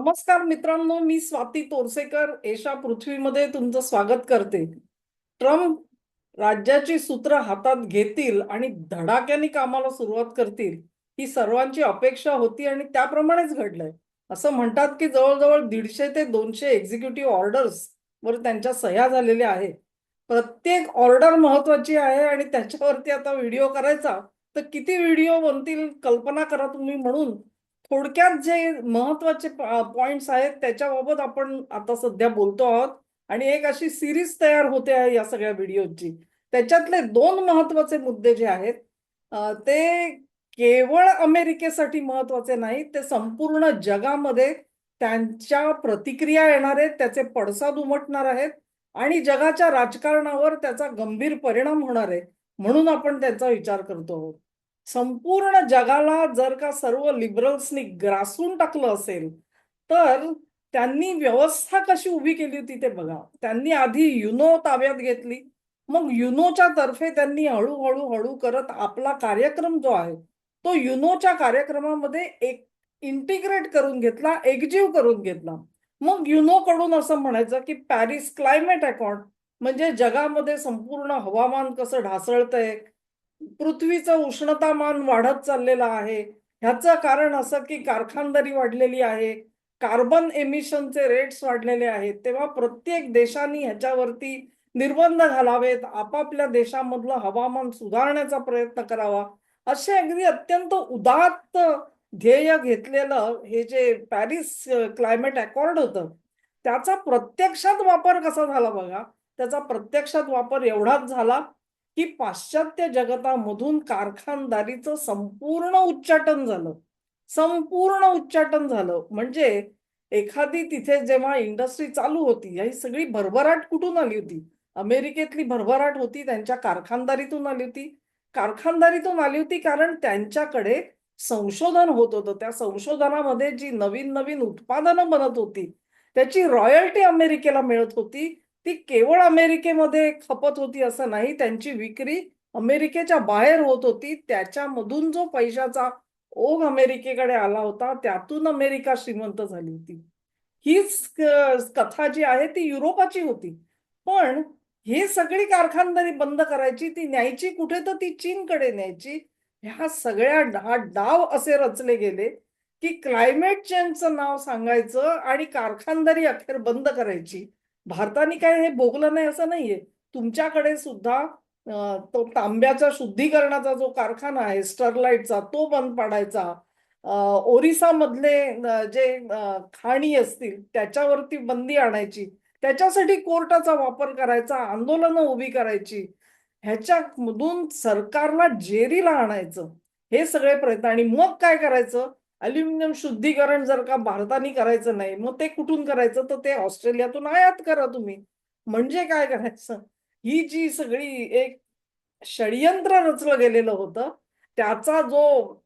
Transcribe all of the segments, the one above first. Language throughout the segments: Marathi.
नमस्कार मित्रांनो मी स्वाती तोरसेकर. एशा पृथ्वीमध्ये तुमचं स्वागत करते. ट्रम्प राज्याची सूत्र हातात घेतील आणि धडाक्याने कामाला सुरुवात करतील ही सर्वांची अपेक्षा होती आणि त्याप्रमाणेच घडलंय. असं म्हणतात की जवळजवळ दीडशे ते दोनशे एक्झिक्युटिव्ह ऑर्डर्स वर त्यांच्या सह्या झालेल्या आहेत. प्रत्येक ऑर्डर महत्वाची आहे आणि त्याच्यावरती आता व्हिडिओ करायचा तर किती व्हिडिओ बनतील कल्पना करा तुम्ही म्हणून. थोडक्यात जे महत्त्वाचे पॉइंट्स आहेत त्याच्याबाबत आपण आता सध्या बोलतो आहोत. आणि एक अशी सिरीज तयार होते आहे या सगळ्या व्हिडिओची त्याच्यातले दोन महत्त्वाचे मुद्दे जे आहेत ते केवळ अमेरिकेसाठी महत्त्वाचे नाहीत ते संपूर्ण जगामध्ये त्यांच्या प्रतिक्रिया येणार आहेत त्याचे पडसाद उमटणार आहेत आणि जगाच्या राजकारणावर त्याचा गंभीर परिणाम होणार आहे म्हणून आपण त्याचा विचार करतो आहोत. संपूर्ण जगाला जर का सर्व लिबरल्सनी ग्रासून टाकलं असेल तर त्यांनी व्यवस्था कशी उभी केली होती ते बघा. त्यांनी आधी युनो ताब्यात घेतली. मग युनोच्या तर्फे त्यांनी हळूहळू हळू करत आपला कार्यक्रम जो आहे तो युनोच्या कार्यक्रमामध्ये एक इंटिग्रेट करून घेतला एकजीव करून घेतला. मग युनो कडून असं म्हणायचं की पॅरिस क्लायमेट अकॉर्ड म्हणजे जगामध्ये संपूर्ण हवामान कसं ढासळतंय पृथ्वीचं उष्णतामान वाढत चाललेलं आहे. ह्याचं कारण असं की कारखानदारी वाढलेली आहे. कार्बन एमिशनचे रेट्स वाढलेले आहेत. तेव्हा प्रत्येक देशांनी ह्याच्यावरती निर्बंध घालावेत. आपापल्या देशामधलं हवामान सुधारण्याचा प्रयत्न करावा. असे अगदी अत्यंत उदात्त ध्येय घेतलेलं हे जे पॅरिस क्लायमेट अकॉर्ड होतं त्याचा प्रत्यक्षात वापर कसा झाला बघा? त्याचा प्रत्यक्षात वापर एवढाच झाला की पाश्चात्य जगतामधून कारखानदारीचं संपूर्ण उच्चाटन झालं. संपूर्ण उच्चाटन झालं. म्हणजे एखादी तिथे जेव्हा इंडस्ट्री चालू होती ही सगळी भरभराट कुठून आली होती? अमेरिकेतली भरभराट होती त्यांच्या कारखानदारीतून आली होती. कारखानदारीतून आली होती कारण त्यांच्याकडे संशोधन होत होतं. त्या संशोधनामध्ये जी नवीन नवीन उत्पादनं बनत होती त्याची रॉयल्टी अमेरिकेला मिळत होती. ती केवळ अमेरिकेमध्ये खपत होती असं नाही त्यांची विक्री अमेरिकेच्या बाहेर होत होती. त्याच्यामधून जो पैशाचा ओघ अमेरिकेकडे आला होता त्यातून अमेरिका श्रीमंत झाली होती. हीच कथा जी आहे ती युरोपाची होती. पण हे सगळी कारखानदारी बंद करायची ती न्यायची कुठे? तर ती चीनकडे न्यायची. ह्या सगळ्या हा डाव असे रचले गेले की क्लायमेट चेंजचं नाव सांगायचं आणि कारखानदारी अखेर बंद करायची. भारताने काय हे भोगलं नाही असं नाहीये. तुमच्याकडे सुद्धा तो तांब्याच्या शुद्धीकरणाचा जो कारखाना आहे स्टरलाइटचा तो बंद पाडायचा. ओरिसा मधले जे खाणी असतील त्याच्यावरती बंदी आणायची. त्याच्यासाठी कोर्टाचा वापर करायचा आंदोलनं उभी करायची. ह्याच्यामधून सरकारला जेरीला आणायचं हे सगळे प्रयत्न. आणि मग काय करायचं? अल्युमिनियम शुद्धीकरण जर का भारताने करायचं नाही मग ते कुठून करायचं? तर ते ऑस्ट्रेलियातून आयात करा तुम्ही. म्हणजे काय करायचं? ही जी सगळी एक षडयंत्र रचलं गेलेलं होतं त्याचा जो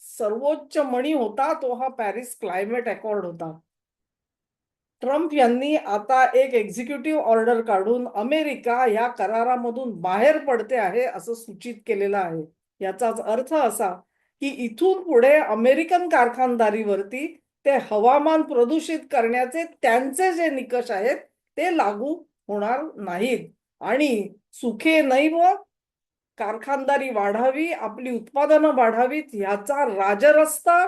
सर्वोच्च मणी होता तो हा पॅरिस क्लायमेट अकॉर्ड होता. ट्रम्प यांनी आता एक एक्झिक्युटिव्ह ऑर्डर काढून अमेरिका या करारामधून बाहेर पडते आहे असं सूचित केलेलं आहे. याचाच अर्थ असा की इथून पुढे अमेरिकन कारखानदारीवरती ते हवामान प्रदूषित करण्याचे त्यांचे जे निकष आहेत ते लागू होणार नाहीत. आणि सुखे नैव कारखानदारी वाढावी आपली उत्पादनं वाढावीत ह्याचा राजरस्ता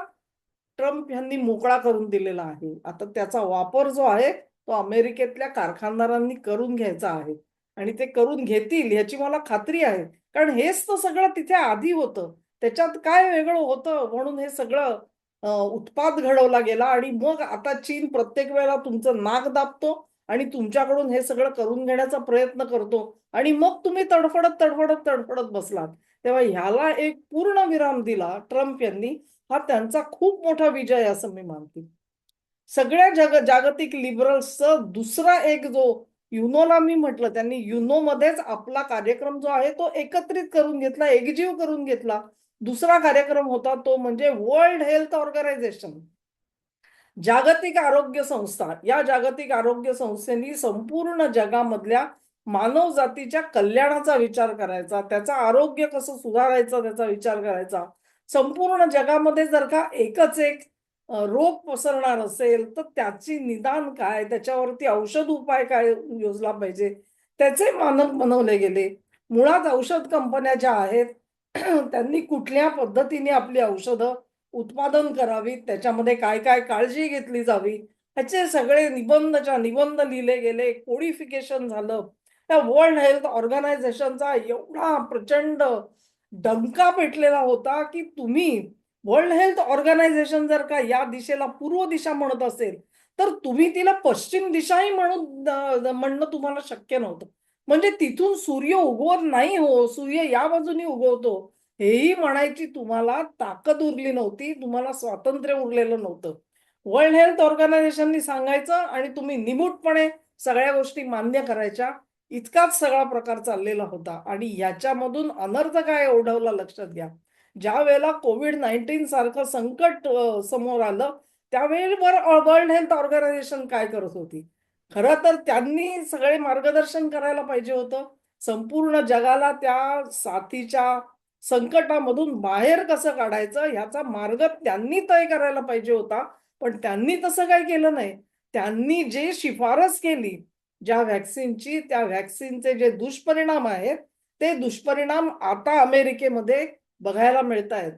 ट्रम्प यांनी मोकळा करून दिलेला आहे. आता त्याचा वापर जो आहे तो अमेरिकेतल्या कारखानदारांनी करून घ्यायचा आहे. आणि ते करून घेतील ह्याची मला खात्री आहे. कारण हेच तर सगळं तिथे आधी होतं. त्याच्यात काय वेगळं होतं म्हणून हे सगळं उत्पाद घडवला गेला आणि मग आता चीन प्रत्येक वेळेला तुमचं नाक दाबतो आणि तुमच्याकडून हे सगळं करून घेण्याचा प्रयत्न करतो आणि मग तुम्ही तडफडत तडफडत तडफडत बसलात. तेव्हा ह्याला एक पूर्ण विराम दिला ट्रम्प यांनी. हा त्यांचा खूप मोठा विजय असं मी मानते. सगळ्या जग जागतिक लिबरल्सचा दुसरा एक जो युनोला मी म्हटलं त्यांनी युनो मध्येच आपला कार्यक्रम जो आहे तो एकत्रित करून घेतला एकजीव करून घेतला. दुसरा कार्यक्रम होता तो म्हणजे वर्ल्ड हेल्थ ऑर्गनायझेशन जागतिक आरोग्य संस्था या जागतिक आरोग्य संस्थेनी संपूर्ण जगामधल्या मानव जातीच्या कल्याणाचा विचार करायचा त्याचा आरोग्य कसं सुधारायचं त्याचा विचार करायचा. संपूर्ण जगामध्ये जर का एकच एक रोग पसरणार असेल तर त्याची निदान काय त्याच्यावरती औषध उपाय काय योजला पाहिजे त्याचे मानक बनवले गेले. मुळात औषध कंपन्या ज्या आहेत त्यांनी कुठल्या पद्धतीने आपली औषधं उत्पादन करावीत त्याच्यामध्ये काय काय काळजी घेतली जावी ह्याचे सगळे निबंधच्या निबंध लिहिले गेले कोडिफिकेशन झालं. त्या वर्ल्ड हेल्थ ऑर्गनायझेशनचा एवढा प्रचंड डंका पेटलेला होता की तुम्ही वर्ल्ड हेल्थ ऑर्गनायझेशन जर का या दिशेला पूर्व दिशा म्हणत असेल तर तुम्ही तिला पश्चिम दिशाही म्हणून म्हणणं तुम्हाला शक्य नव्हतं. म्हणजे तिथून सूर्य उगवत नाही हो. सूर्य या बाजूनी उगवतो. हेही म्हणायची तुम्हाला ताकद उरली नव्हती. तुम्हाला स्वातंत्र्य उरलेलं नव्हतं. वर्ल्ड हेल्थ ऑर्गनायझेशननी सांगायचं आणि तुम्ही निमूटपणे सगळ्या गोष्टी मान्य करायच्या. इतकाच सगळा प्रकार चाललेला होता. आणि याच्यामधून अनर्थ काय ओढवला लक्षात घ्या. ज्या वेळेला कोविड नाईन्टीन सारखं संकट समोर आलं त्यावेळेवर वर्ल्ड हेल्थ ऑर्गनायझेशन काय करत होती? खरं तर त्यांनी सगळे मार्गदर्शन करायला पाहिजे होतं. संपूर्ण जगाला त्या साथीच्या संकटामधून बाहेर कसं काढायचं ह्याचा मार्ग त्यांनी तय करायला पाहिजे होता. पण त्यांनी तसं काही केलं नाही. त्यांनी जे शिफारस केली ज्या व्हॅक्सिनची त्या व्हॅक्सिनचे जे दुष्परिणाम आहेत ते दुष्परिणाम आता अमेरिकेमध्ये बघायला मिळत आहेत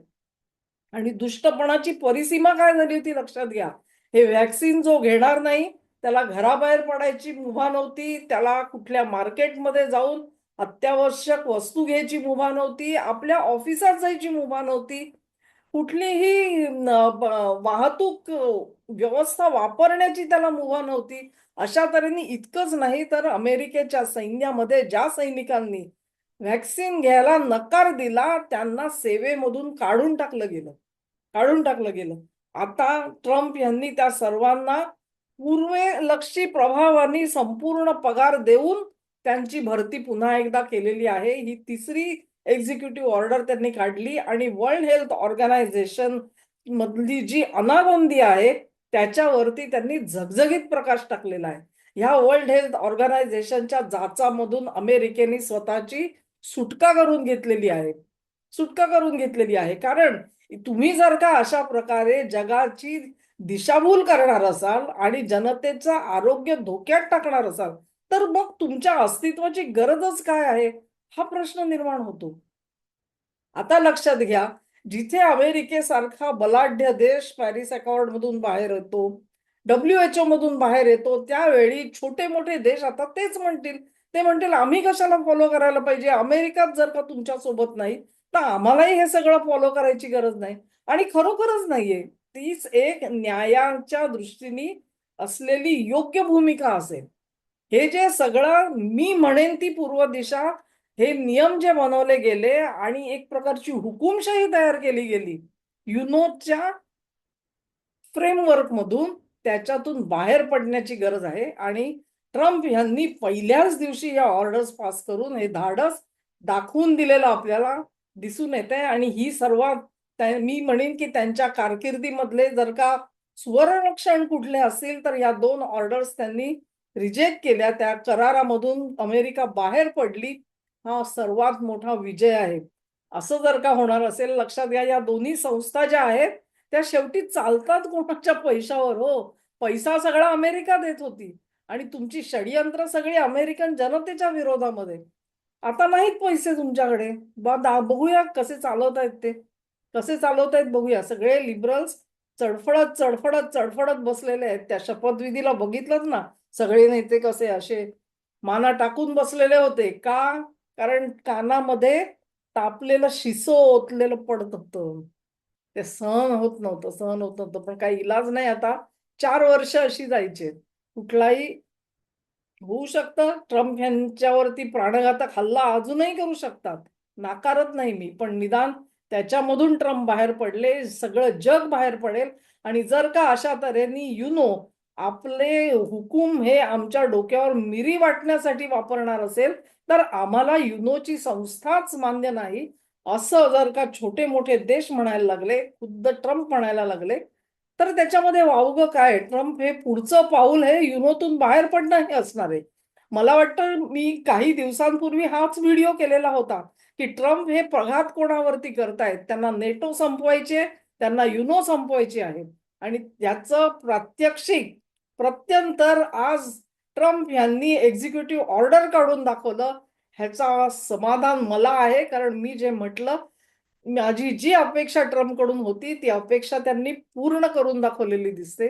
आणि दुष्टपणाची परिसीमा काय झाली होती लक्षात घ्या. हे व्हॅक्सिन जो घेणार नाही त्याला घराबाहेर पडायची मुभा नव्हती त्याला कुठल्या मार्केटमध्ये जाऊन अत्यावश्यक वस्तू घ्यायची मुभा नव्हती आपल्या ऑफिसात जायची मुभा नव्हती. कुठलीही वाहतूक व्यवस्था वापरण्याची त्याला मुभा नव्हती. अशा तऱ्हेने इतकंच नाही तर अमेरिकेच्या सैन्यामध्ये ज्या सैनिकांनी व्हॅक्सिन घ्यायला नकार दिला त्यांना सेवेमधून काढून टाकलं गेलं. काढून टाकलं गेलं. आता ट्रम्प यांनी त्या सर्वांना पूर्वेलक्षी प्रभावाने संपूर्ण पगार देऊन त्यांची भरती पुन्हा एकदा केलेली आहे. ही तिसरी एक्झिक्युटिव्ह ऑर्डर त्यांनी काढली आणि वर्ल्ड हेल्थ ऑर्गनायझेशन मधली जी अनागोंदी आहे त्याच्यावरती त्यांनी झगझगीत प्रकाश टाकलेला आहे. ह्या वर्ल्ड हेल्थ ऑर्गनायझेशनच्या जाचामधून अमेरिकेने स्वतःची सुटका करून घेतलेली आहे. सुटका करून घेतलेली आहे. कारण तुम्ही जर का अशा प्रकारे जगाची दिशाभूल करणार असाल आणि जनतेचं आरोग्य धोक्यात टाकणार असाल तर मग तुमच्या अस्तित्वाची गरजच काय आहे? हा प्रश्न निर्माण होतो. आता लक्षात घ्या जिथे अमेरिकेसारखा बलाढ्य देश पॅरिस अकॉर्ड मधून बाहेर येतो डब्ल्यू एच ओ मधून बाहेर येतो त्यावेळी छोटे मोठे देश आता तेच म्हणतील. ते म्हणतील आम्ही कशाला फॉलो करायला पाहिजे? अमेरिकात जर का तुमच्यासोबत नाही तर आम्हालाही हे सगळं फॉलो करायची गरज नाही. आणि खरोखरच नाहीये. तीच एक न्यायाच्या दृष्टीने असलेली योग्य भूमिका असेल. हे जे सगळं मी म्हणेन ती पूर्व दिशा हे नियम जे बनवले गेले आणि एक प्रकारची हुकुमशाही तयार केली गेली युनोच्या फ्रेमवर्क मधून त्याच्यातून बाहेर पडण्याची गरज आहे आणि ट्रम्प यांनी पहिल्याच दिवशी या ऑर्डर्स पास करून हे धाडस दाखवून दिलेलं आपल्याला दिसून येते आणि ही सर्वात मी म्हणेन की त्यांच्या कारकिर्दीमधले जर का सुवर्णक्षण कुठले असतील तर या दोन ऑर्डर्स त्यांनी रिजेक्ट केल्या. त्या करारामधून अमेरिका बाहेर पडली. हा सर्वात मोठा विजय आहे. असं जर का होणार असेल लक्षात घ्या या दोन्ही संस्था ज्या आहेत त्या शेवटी चालतात कोणाच्या पैशावर हो. पैसा सगळा अमेरिका देत होती. आणि तुमची षडयंत्र सगळी अमेरिकन जनतेच्या विरोधामध्ये. आता नाहीत पैसे तुमच्याकडे. बा दा- बघूया कसे चालवत आहेत ते. कसे चालवत आहेत बघूया. सगळे लिबरल्स चडफडत चडफडत चडफडत बसलेले आहेत. त्या शपथविधीला बघितलंच ना? सगळे नेते कसे असे माना टाकून बसलेले होते. का? कारण कानामध्ये तापलेलं शिसो ओतलेलं पडत होतं. ते सहन होत नव्हतं सहन होत नव्हतं. पण काही इलाज नाही आता. चार वर्ष अशी जायचे. कुठलाही होऊ शकतं. ट्रम्प यांच्यावरती प्राणघातक हल्ला अजूनही करू शकतात. नाकारत नाही मी. पण निदान त्याच्यामधून ट्रम्प बाहेर पडले सगळं जग बाहेर पडेल. आणि जर का अशा तऱ्हेने युनो आपले हुकूम हे आमच्या डोक्यावर मिरी वाटण्यासाठी वापरणार असेल तर आम्हाला युनोची संस्थाच मान्य नाही. असं जर का छोटे मोठे देश म्हणायला लागले खुद्द ट्रम्प म्हणायला लागले तर त्याच्यामध्ये वावग काय? ट्रम्प हे पुढचं पाऊल हे युनोतून बाहेर पडणं हे असणार आहे. मला वाटतं मी काही दिवसांपूर्वी हाच व्हिडिओ केलेला होता. की ट्रम्प हे प्रघात कोणावरती करतायत? त्यांना नेटो संपवायचे त्यांना युनो संपवायचे आहे आणि त्याचं प्रात्यक्षिक प्रत्यंतर आज ट्रम्प यांनी एक्झिक्युटिव्ह ऑर्डर काढून दाखवलं. ह्याचा समाधान मला आहे कारण मी जे म्हटलं माझी जी अपेक्षा ट्रम्पकडून होती ती अपेक्षा त्यांनी पूर्ण करून दाखवलेली दिसते.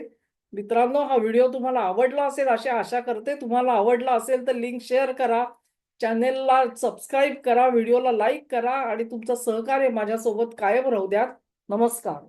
मित्रांनो हा व्हिडिओ तुम्हाला आवडला असेल अशी आशा करते. तुम्हाला आवडला असेल तर लिंक शेअर करा. चॅनेलला सबस्क्राईब करा व्हिडिओला लाईक करा आणि तुमचं सहकार्य माझ्यासोबत कायम राहू द्यात. नमस्कार.